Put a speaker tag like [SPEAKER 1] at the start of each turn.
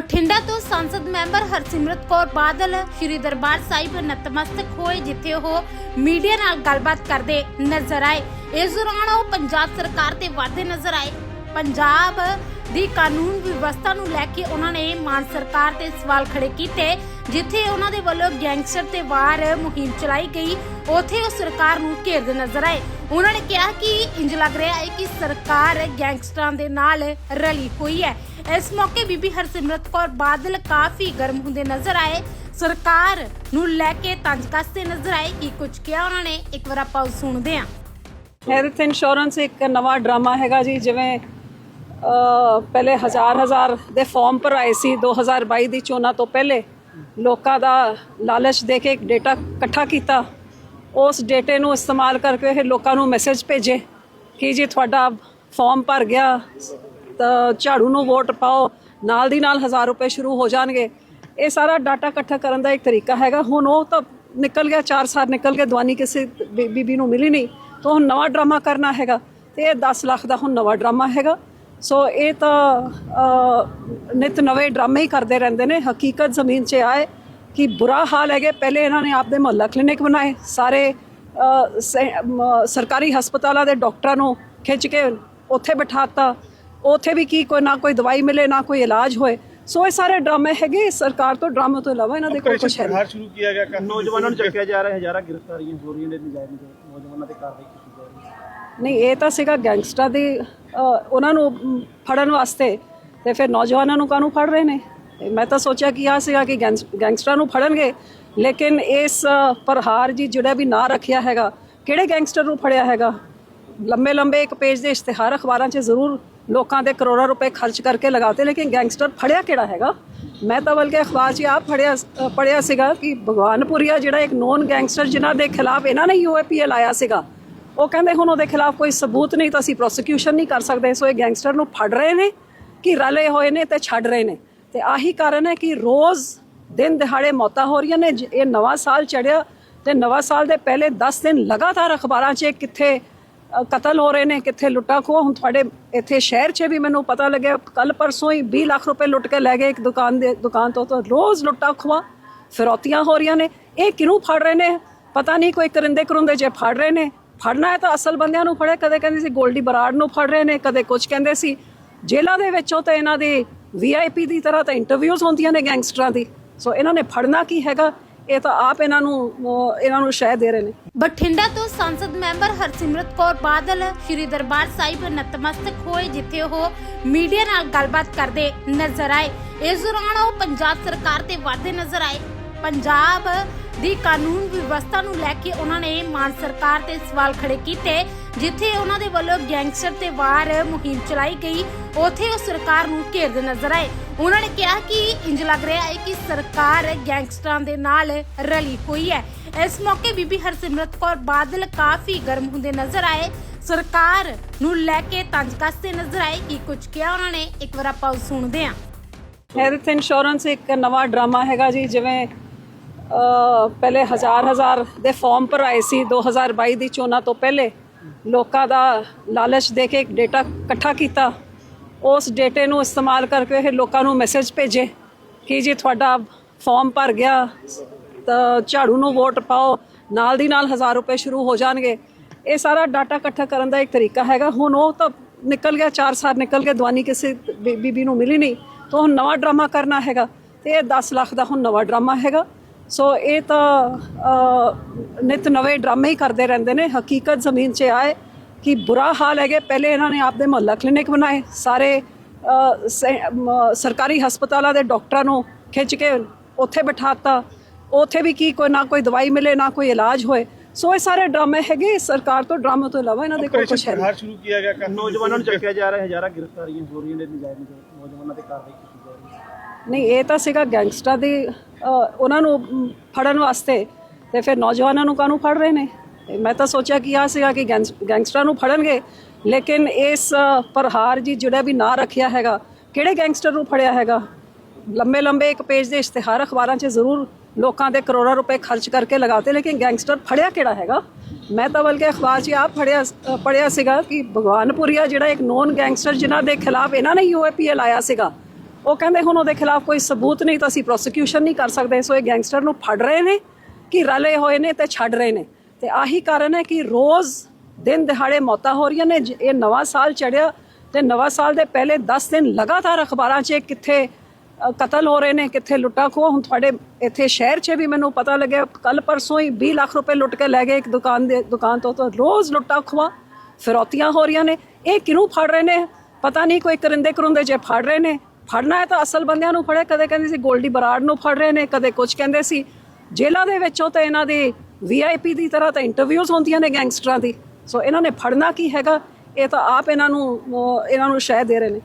[SPEAKER 1] ਬਠਿੰਡਾ ਤੋਂ ਸੰਸਦ ਮੈਂਬਰ ਹਰਸਿਮਰਤ ਕੌਰ ਬਾਦਲ ਸ਼੍ਰੀ ਦਰਬਾਰ ਸਾਹਿਬ ਨਤਮਸਤਕ ਹੋਏ, ਜਿੱਥੇ ਉਹ ਮੀਡੀਆ ਨਾਲ ਗੱਲਬਾਤ ਕਰਦੇ ਨਜ਼ਰ ਆਏ। ਇਸ ਦੌਰਾਨ ਉਹ ਪੰਜਾਬ ਸਰਕਾਰ ਤੇ ਵਾਅਦੇ ਨਜ਼ਰ ਆਏ। ਪੰਜਾਬ ਦੀ ਕਾਨੂੰਨ ਵਿਵਸਥਾ ਨੂੰ ਲੈ ਕੇ ਉਹਨਾਂ ਨੇ ਮਾਨ ਸਰਕਾਰ ਤੇ ਸਵਾਲ ਖੜੇ ਕੀਤੇ, ਜਿੱਥੇ ਉਹਨਾਂ ਦੇ ਵੱਲੋਂ ਗੈਂਗਸਟਰ ਤੇ ਵਾਰ ਮੁਹਿੰਮ ਚਲਾਈ ਗਈ। ਉੱਥੇ ਉਹ ਸਰਕਾਰ ਨੂੰ ਘੇਰਦੇ ਨਜ਼ਰ ਆਏ। ਉਹਨਾਂ ਨੇ ਕਿਹਾ ਕਿ ਇੰਜ ਲੱਗ ਰਿਹਾ ਹੈ ਕਿ ਸਰਕਾਰ ਗੈਂਗਸਟਰਾਂ ਦੇ ਨਾਲ ਰਲੀ ਹੋਈ ਹੈ। ਇਸ ਮੌਕੇ ਬੀਬੀ ਹਰਸਿਮਰਤ ਕੌਰ ਬਾਦਲ ਕਾਫੀ ਗਰਮ ਹੁੰਦੇ ਨਜ਼ਰ ਆਏ। ਸਰਕਾਰ ਨੂੰ ਲੈ ਕੇ ਤੰਜ ਕੱਸਦੇ ਨਜ਼ਰ ਆਏ। ਕੀ ਕੁਝ ਕਿਹਾ ਉਹਨਾਂ ਨੇ? ਇੱਕ ਵਾਰ ਆਪਾਂ ਉਹ ਸੁਣਦੇ ਹਾਂ।
[SPEAKER 2] ਹੈਲਥ ਇੰਸ਼ੋਰੈਂਸ ਇੱਕ ਨਵਾਂ ਡਰਾਮਾ ਹੈਗਾ ਜੀ, ਜਿਵੇਂ ਪਹਿਲੇ ਹਜ਼ਾਰ ਹਜ਼ਾਰ ਦੇ ਫਾਰਮ ਭਰਾਏ ਸੀ 2022 ਦੀ ਚੋਣਾਂ ਤੋਂ ਪਹਿਲੇ। ਲੋਕਾਂ ਦਾ ਲਾਲਚ ਦੇ ਕੇ ਡੇਟਾ ਇਕੱਠਾ ਕੀਤਾ। ਉਸ ਡੇਟੇ ਨੂੰ ਇਸਤੇਮਾਲ ਕਰਕੇ ਫਿਰ ਲੋਕਾਂ ਨੂੰ ਮੈਸੇਜ ਭੇਜੇ ਕਿ ਜੀ ਤੁਹਾਡਾ ਫਾਰਮ ਭਰ ਗਿਆ। ਝਾੜੂ ਨੂੰ ਵੋਟ ਪਾਓ ਨਾਲ ਦੀ ਨਾਲ 1000 ਰੁਪਏ ਸ਼ੁਰੂ ਹੋ ਜਾਣਗੇ। ਇਹ ਸਾਰਾ ਡਾਟਾ ਇਕੱਠਾ ਕਰਨ ਦਾ ਇੱਕ ਤਰੀਕਾ ਹੈਗਾ। ਹੁਣ ਉਹ ਤਾਂ ਨਿਕਲ ਗਿਆ 4 ਸਾਲ ਨਿਕਲ ਗਿਆ ਦਵਾਨੀ ਕਿਸੇ ਬੀ- ਬੀਬੀ ਨੂੰ ਮਿਲੀ ਨਹੀਂ। ਤਾਂ ਹੁਣ ਨਵਾਂ ਡਰਾਮਾ ਕਰਨਾ ਹੈਗਾ ਤੇ ਇਹ 10 ਲੱਖ ਦਾ ਹੁਣ ਨਵਾਂ ਡਰਾਮਾ ਹੈਗਾ। ਸੋ ਇਹ ਤਾਂ ਅ, ਨਿਤ ਨਵੇਂ ਡਰਾਮੇ ਹੀ ਕਰਦੇ ਰਹਿੰਦੇ ਨੇ। ਹਕੀਕਤ ਜ਼ਮੀਨ 'ਚ ਆਏ ਕਿ ਬੁਰਾ ਹਾਲ ਹੈਗੇ। ਪਹਿਲੇ ਇਹਨਾਂ ਨੇ ਆਪਦੇ ਮੁਹੱਲਾ ਕਲੀਨਿਕ ਬਣਾਏ। ਸਾਰੇ ਸ- ਸਰਕਾਰੀ ਹਸਪਤਾਲਾਂ ਦੇ ਡਾਕਟਰਾਂ ਨੂੰ ਖਿੱਚ ਕੇ ਉੱਥੇ ਬਿਠਾਤਾ। ਉੱਥੇ ਵੀ ਕੀ ਕੋਈ ਨਾ ਕੋਈ ਦਵਾਈ ਮਿਲੇ ਨਾ ਕੋਈ ਇਲਾਜ ਹੋਏ। ਸੋ ਇਹ ਸਾਰੇ ਡਰਾਮੇ ਹੈਗੇ ਸਰਕਾਰ ਤੋਂ ਡਰਾਮੇ ਤੋਂ ਇਲਾਵਾ ਇਹਨਾਂ ਦੇ ਕੋਲ ਕੁਝ ਹੈ ਨਹੀਂ।
[SPEAKER 3] ਸ਼ੁਰੂ ਕੀਤਾ ਗਿਆ ਨੌਜਵਾਨਾਂ ਨੂੰ ਚੱਕਿਆ ਜਾ ਰਿਹਾ ਹਜ਼ਾਰਾਂ ਗ੍ਰਿਫਤਾਰੀਆਂ ਹੋ ਰਹੀਆਂ ਨੇ ਨਜਾਇਜ਼ ਨੌਜਵਾਨਾਂ ਤੇ ਕਾਰਵਾਈ ਕੀਤੀ ਜਾ ਰਹੀ ਹੈ
[SPEAKER 2] ਨਹੀਂ ਇਹ ਤਾਂ ਸੀਗਾ ਗੈਂਗਸਟਰ ਦੀ ਉਹਨਾਂ ਨੂੰ ਫੜਨ ਵਾਸਤੇ ਤੇ ਫਿਰ ਨੌਜਵਾਨਾਂ ਨੂੰ ਕਾਹਨੂੰ ਫੜ ਰਹੇ ਨੇ? ਮੈਂ ਤਾਂ ਸੋਚਿਆ ਕਿ ਆ ਸੀਗਾ ਕਿ ਗੈਂਗਸ- ਗੈਂਗਸਟਰਾਂ ਨੂੰ ਫੜਨਗੇ ਲੇਕਿਨ ਇਸ ਪ੍ਰਹਾਰ ਜੀ ਜਿਹੜਾ ਵੀ ਨਾਂ ਰੱਖਿਆ ਹੈਗਾ ਕਿਹੜੇ ਗੈਂਗਸਟਰ ਨੂੰ ਫੜਿਆ ਹੈਗਾ? ਲੰਬੇ ਲੰਬੇ ਇੱਕ ਪੇਜ ਦੇ ਇਸ਼ਤਿਹਾਰ ਅਖਬਾਰਾਂ 'ਚ ਜ਼ਰੂਰ ਲੋਕਾਂ ਦੇ ਕਰੋੜਾਂ ਰੁਪਏ ਖਰਚ ਕਰਕੇ ਲਗਾਤੇ ਲੇਕਿਨ ਗੈਂਗਸਟਰ ਫੜਿਆ ਕਿਹੜਾ ਹੈਗਾ? ਮੈਂ ਤਾਂ ਬਲਕਿ ਅਖਬਾਰ 'ਚ ਆਪ ਫੜਿਆ ਅ, ਸੀਗਾ ਕਿ ਭਗਵਾਨਪੁਰੀਆ ਜਿਹੜਾ ਇੱਕ ਨੋਨ ਗੈਂਗਸਟਰ ਜਿਨ੍ਹਾਂ ਦੇ ਖਿਲਾਫ ਇਹਨਾਂ ਨੇ ਯੂਏਪੀਏ ਲਾਇਆ ਸੀਗਾ ਉਹ ਕਹਿੰਦੇ ਹੁਣ ਉਹਦੇ ਖਿਲਾਫ ਕੋਈ ਸਬੂਤ ਨਹੀਂ ਤਾਂ ਅਸੀਂ ਪ੍ਰੋਸੀਕਿਊਸ਼ਨ ਨਹੀਂ ਕਰ ਸਕਦੇ। ਸੋ ਇਹ ਗੈਂਗਸਟਰ ਨੂੰ ਫੜ ਰਹੇ ਨੇ ਕਿ ਰਲੇ ਹੋਏ ਨੇ ਤੇ ਛੱਡ ਰਹੇ ਨੇ। ਤੇ ਆਹੀ ਕਾਰਨ ਹੈ ਕਿ ਰੋਜ਼ ਦਿਨ ਦਿਹਾੜੇ ਮੌਤਾਂ ਹੋ ਰਹੀਆਂ ਨੇ ਜ- ਇਹ ਨਵਾਂ ਸਾਲ ਚੜਿਆ ਤੇ ਨਵਾਂ ਸਾਲ ਦੇ ਪਹਿਲੇ 10 ਦਿਨ ਲਗਾਤਾਰ ਅਖਬਾਰਾਂ 'ਚ ਕਿੱਥੇ ਕਤਲ ਹੋ ਰਹੇ ਨੇ, ਕਿੱਥੇ ਲੁੱਟਾ ਖੋਹ, ਹੁਣ ਤੁਹਾਡੇ ਇੱਥੇ ਸ਼ਹਿਰ 'ਚ ਵੀ ਮੈਨੂੰ ਪਤਾ ਲੱਗਿਆ ਕੱਲ ਪਰਸੋਂ ਹੀ 20 ਲੱਖ ਰੁਪਏ ਲੁੱਟ ਕੇ ਲੈ ਗਏ ਇੱਕ ਦੁਕਾਨ ਦੇ, ਦੁਕਾਨ ਤੋਂ, ਤਾਂ ਰੋਜ਼ ਲੁੱਟਾਂ ਖੋਹਾਂ, ਫਿਰੌਤੀਆਂ ਹੋ ਰਹੀਆਂ ਨੇ। ਇਹ ਕਿਹਨੂੰ ਫੜ ਰਹੇ ਨੇ? ਪਤਾ ਨਹੀਂ, ਕੋਈ ਕਰਿੰਦੇ ਕਰੁੰਦੇ ਜੇ ਫੜ ਰਹੇ ਨੇ। ਫੜਨਾ ਹੈ ਤਾਂ ਅਸਲ ਬੰਦਿਆਂ ਨੂੰ ਫੜੇ ਕਦੇ ਕਹਿੰਦੇ ਸੀ ਗੋਲਡੀ ਬਰਾੜ ਨੂੰ ਫੜ ਰਹੇ ਨੇ, ਕਦੇ ਕੁਝ ਕਹਿੰਦੇ ਸੀ। ਜੇਲ੍ਹਾਂ ਦੇ ਵਿੱਚੋਂ ਤਾਂ ਇਹਨਾਂ ਦੇ ਵੀਆਈਪੀ ਦੀ ਤਰ੍ਹਾਂ ਤਾਂ ਇੰਟਰਵਿਊਜ਼ ਹੁੰਦੀਆਂ ਨੇ ਗੈਂਗਸਟਰਾਂ ਦੀ। ਸੋ ਇਹਨਾਂ ਨੇ ਫੜਨਾ ਕੀ ਹੈਗਾ? ਇਹ ਤਾਂ ਆਪ ਇਹਨਾਂ ਨੂੰ ਇਹਨਾਂ ਨੂੰ ਸ਼ਹਿ ਦੇ ਰਹੇ ਨੇ।
[SPEAKER 1] ਬਠਿੰਡਾ ਤੋਂ ਸੰਸਦ ਮੈਂਬਰ ਹਰਸਿਮਰਤ ਕੌਰ ਬਾਦਲ ਸ਼੍ਰੀ ਦਰਬਾਰ ਸਾਹਿਬ ਨਤਮਸਤਕ ਹੋਏ, ਜਿੱਥੇ ਉਹ ਮੀਡੀਆ ਨਾਲ ਗੱਲਬਾਤ ਕਰਦੇ ਨਜ਼ਰ ਆਏ। ਇਸ ਦੌਰਾਨ ਉਹ ਪੰਜਾਬ ਸਰਕਾਰ ਤੇ ਵਾਅਦੇ ਨਜ਼ਰ ਆਏ। ਪੰਜਾਬ ਦੀ ਕਾਨੂੰਨ ਵਿਵਸਥਾ ਨੂੰ ਲੈ ਕੇ ਉਹਨਾਂ ਨੇ ਮਾਨ ਸਰਕਾਰ ਤੇ ਸਵਾਲ ਖੜੇ ਕੀਤੇ। ਜਿੱਥੇ ਉਹਨਾਂ ਦੇ ਵੱਲੋਂ ਗੈਂਗਸਟਰ ਤੇ ਵਾਰ ਮੁਹਿੰਮ ਚਲਾਈ ਗਈ, ਉੱਥੇ ਉਹ ਸਰਕਾਰ ਨੂੰ ਘੇਰਦੇ ਨਜ਼ਰ ਆਏ। ਉਹਨਾਂ ਨੇ ਕਿਹਾ ਕਿ ਇੰਜ ਲੱਗ ਰਿਹਾ ਹੈ ਕਿ ਸਰਕਾਰ ਗੈਂਗਸਟਰਾਂ ਦੇ ਨਾਲ ਰਲੀ ਹੋਈ ਹੈ। ਇਸ ਮੌਕੇ ਬੀਬੀ ਹਰਸਿਮਰਤ ਕੌਰ ਬਾਦਲ ਕਾਫੀ ਗਰਮ ਹੁੰਦੇ ਨਜ਼ਰ ਆਏ। ਸਰਕਾਰ ਨੂੰ ਲੈ ਕੇ ਤੰਜ ਕੱਸਦੇ ਨਜ਼ਰ ਆਏ ਕੀ ਕੁਝ ਕਿਹਾ ਉਹਨਾਂ ਨੇ। ਇੱਕ ਵਾਰ ਆਪਾਂ ਸੁਣਦੇ ਹਾਂ।
[SPEAKER 2] ਹੈਲਥ ਇੰਸ਼ੋਰੈਂਸ ਇੱਕ ਨਵਾਂ ਡਰਾਮਾ ਹੈਗਾ ਜੀ, ਜਿਵੇਂ ਪਹਿਲੇ ਹਜ਼ਾਰ ਹਜ਼ਾਰ ਦੇ ਫਾਰਮ ਭਰਾਏ ਸੀ 2022 ਦੀ ਚੋਣਾਂ ਤੋਂ ਪਹਿਲੇ। ਲੋਕਾਂ ਦਾ ਲਾਲਚ ਦੇ ਕੇ ਇੱਕ ਡੇਟਾ ਇਕੱਠਾ ਕੀਤਾ, ਉਸ ਡੇਟੇ ਨੂੰ ਇਸਤੇਮਾਲ ਕਰਕੇ ਫਿਰ ਲੋਕਾਂ ਨੂੰ ਮੈਸੇਜ ਭੇਜੇ ਕਿ ਜੀ ਤੁਹਾਡਾ ਫਾਰਮ ਭਰ ਗਿਆ, ਤਾਂ ਝਾੜੂ ਨੂੰ ਵੋਟ ਪਾਓ, ਨਾਲ ਦੀ ਨਾਲ 1000 ਰੁਪਏ ਸ਼ੁਰੂ ਹੋ ਜਾਣਗੇ। ਇਹ ਸਾਰਾ ਡਾਟਾ ਇਕੱਠਾ ਕਰਨ ਦਾ ਇੱਕ ਤਰੀਕਾ ਹੈਗਾ। ਹੁਣ ਉਹ ਤਾਂ ਨਿਕਲ ਗਿਆ 4 ਸਾਲ ਨਿਕਲ ਕੇ ਦਵਾਨੀ ਕਿਸੇ ਬੀ- ਬੀਬੀ ਨੂੰ ਮਿਲੀ ਨਹੀਂ, ਤਾਂ ਹੁਣ ਨਵਾਂ ਡਰਾਮਾ ਕਰਨਾ ਹੈਗਾ। ਤੇ ਇਹ 10 ਲੱਖ ਦਾ ਹੁਣ ਨਵਾਂ ਡਰਾਮਾ ਹੈਗਾ। ਸੋ ਇਹ ਤਾਂ ਨਿਤ ਨਵੇਂ ਡਰਾਮੇ ਹੀ ਕਰਦੇ ਰਹਿੰਦੇ ਨੇ। ਹਕੀਕਤ ਜ਼ਮੀਨ 'ਚ ਆਏ ਕਿ ਬੁਰਾ ਹਾਲ ਹੈਗੇ। ਪਹਿਲੇ ਇਹਨਾਂ ਨੇ ਆਪਦੇ ਮੁਹੱਲਾ ਕਲੀਨਿਕ ਬਣਾਏ। ਸਾਰੇ ਸਰਕਾਰੀ ਹਸਪਤਾਲਾਂ ਦੇ ਡਾਕਟਰਾਂ ਨੂੰ ਖਿੱਚ ਕੇ ਉੱਥੇ ਬਿਠਾਤਾ। ਉੱਥੇ ਵੀ ਕੀ ਕੋਈ ਨਾ ਕੋਈ ਦਵਾਈ ਮਿਲੇ ਨਾ ਕੋਈ ਇਲਾਜ ਹੋਏ। ਸੋ ਇਹ ਸਾਰੇ ਡਰਾਮੇ ਹੈਗੇ। ਸਰਕਾਰ ਤੋਂ ਡਰਾਮੇ ਤੋਂ ਇਲਾਵਾ ਇਹਨਾਂ ਦੇ ਕੋਲ ਕੁਝ ਹੈ ਨਹੀਂ।
[SPEAKER 3] ਸ਼ੁਰੂ ਕੀਤਾ ਗਿਆ। ਨੌਜਵਾਨਾਂ ਨੂੰ ਚੱਕਿਆ ਜਾ ਰਿਹਾ। ਹਜ਼ਾਰਾਂ ਗ੍ਰਿਫਤਾਰੀਆਂ ਹੋ ਰਹੀਆਂ ਨੇ। ਨਜਾਇਜ਼ ਨੌਜਵਾਨਾਂ ਤੇ ਕਾਰਵਾਈ ਕੀਤੀ ਜਾ ਰਹੀ ਹੈ।
[SPEAKER 2] ਨਹੀਂ ਇਹ ਤਾਂ ਸੀਗਾ ਗੈਂਗਸਟਰਾਂ ਦੀ ਉਹਨਾਂ ਨੂੰ ਫੜਨ ਵਾਸਤੇ ਤੇ ਫਿਰ ਨੌਜਵਾਨਾਂ ਨੂੰ ਕਾਹਨੂੰ ਫੜ ਰਹੇ ਨੇ? ਮੈਂ ਤਾਂ ਸੋਚਿਆ ਕਿ ਆ ਸੀਗਾ ਕਿ ਗੈਂਗਸ- ਗੈਂਗਸਟਰਾਂ ਨੂੰ ਫੜਨਗੇ ਲੇਕਿਨ ਇਸ ਪ੍ਰਹਾਰ ਜੀ ਜਿਹੜਾ ਵੀ ਨਾਂ ਰੱਖਿਆ ਹੈਗਾ ਕਿਹੜੇ ਗੈਂਗਸਟਰ ਨੂੰ ਫੜਿਆ ਹੈਗਾ? ਲੰਬੇ ਲੰਬੇ ਇੱਕ ਪੇਜ ਦੇ ਇਸ਼ਤਿਹਾਰ ਅਖਬਾਰਾਂ 'ਚ ਜ਼ਰੂਰ ਲੋਕਾਂ ਦੇ ਕਰੋੜਾਂ ਰੁਪਏ ਖਰਚ ਕਰਕੇ ਲਗਾਤੇ ਲੇਕਿਨ ਗੈਂਗਸਟਰ ਫੜਿਆ ਕਿਹੜਾ ਹੈਗਾ? ਮੈਂ ਤਾਂ ਬਲਕਿ ਅਖਬਾਰ 'ਚ ਆਪ ਫੜਿਆ ਅ, ਸੀਗਾ ਕਿ ਭਗਵਾਨਪੁਰੀਆ ਜਿਹੜਾ ਇੱਕ ਨੋਨ ਗੈਂਗਸਟਰ ਜਿਨ੍ਹਾਂ ਦੇ ਖਿਲਾਫ ਇਹਨਾਂ ਨੇ ਯੂਏਪੀਏ ਲਾਇਆ ਸੀਗਾ ਉਹ ਕਹਿੰਦੇ ਹੁਣ ਉਹਦੇ ਖਿਲਾਫ ਕੋਈ ਸਬੂਤ ਨਹੀਂ ਤਾਂ ਅਸੀਂ ਪ੍ਰੋਸੀਕਿਊਸ਼ਨ ਨਹੀਂ ਕਰ ਸਕਦੇ। ਸੋ ਇਹ ਗੈਂਗਸਟਰ ਨੂੰ ਫੜ ਰਹੇ ਨੇ ਕਿ ਰਲੇ ਹੋਏ ਨੇ ਤੇ ਛੱਡ ਰਹੇ ਨੇ। ਤੇ ਆਹੀ ਕਾਰਨ ਹੈ ਕਿ ਰੋਜ਼ ਦਿਨ ਦਿਹਾੜੇ ਮੌਤਾਂ ਹੋ ਰਹੀਆਂ ਨੇ। ਜ- ਇਹ ਨਵਾਂ ਸਾਲ ਚੜਿਆ ਤੇ ਨਵਾਂ ਸਾਲ ਦੇ ਪਹਿਲੇ 10 ਦਿਨ ਲਗਾਤਾਰ ਅਖਬਾਰਾਂ 'ਚ ਕਿੱਥੇ ਕਤਲ ਹੋ ਰਹੇ ਨੇ, ਕਿੱਥੇ ਲੁੱਟਾ ਖੋਹ ਹੁਣ ਤੁਹਾਡੇ ਇੱਥੇ ਸ਼ਹਿਰ 'ਚ ਵੀ ਮੈਨੂੰ ਪਤਾ ਲੱਗਿਆ। ਕੱਲ ਪਰਸੋਂ ਹੀ 20 ਲੱਖ ਰੁਪਏ ਲੁੱਟ ਕੇ ਲੈ ਗਏ ਇੱਕ ਦੁਕਾਨ ਦੇ, ਦੁਕਾਨ ਤੋਂ ਤਾਂ ਰੋਜ਼ ਲੁੱਟਾਂ ਖੋਹਾਂ, ਫਿਰੌਤੀਆਂ ਹੋ ਰਹੀਆਂ ਨੇ। ਇਹ ਕਿਹਨੂੰ ਫੜ ਰਹੇ ਨੇ? ਪਤਾ ਨਹੀਂ, ਕੋਈ ਕਰਿੰਦੇ ਕਰੁੰਦੇ ਜੇ ਫੜ ਰਹੇ ਨੇ। ਫੜਨਾ ਹੈ ਤਾਂ ਅਸਲ ਬੰਦਿਆਂ ਨੂੰ ਫੜੇ। ਕਦੇ ਕਹਿੰਦੇ ਸੀ ਗੋਲਡੀ ਬਰਾੜ ਨੂੰ ਫੜ ਰਹੇ ਨੇ, ਕਦੇ ਕੁਝ ਕਹਿੰਦੇ ਸੀ। ਜੇਲ੍ਹਾਂ ਦੇ ਵਿੱਚੋਂ ਤਾਂ ਇਹਨਾਂ ਦੀ ਵੀਆਈਪੀ ਦੀ ਤਰ੍ਹਾਂ ਤਾਂ ਇੰਟਰਵਿਊਜ਼ ਹੁੰਦੀਆਂ ਨੇ ਗੈਂਗਸਟਰਾਂ ਦੀ। ਸੋ ਇਹਨਾਂ ਨੇ ਫੜਨਾ ਕੀ ਹੈਗਾ? ਇਹ ਤਾਂ ਆਪ ਇਹਨਾਂ ਨੂੰ ਇਹਨਾਂ ਨੂੰ ਸ਼ਹਿ ਦੇ ਰਹੇ ਨੇ।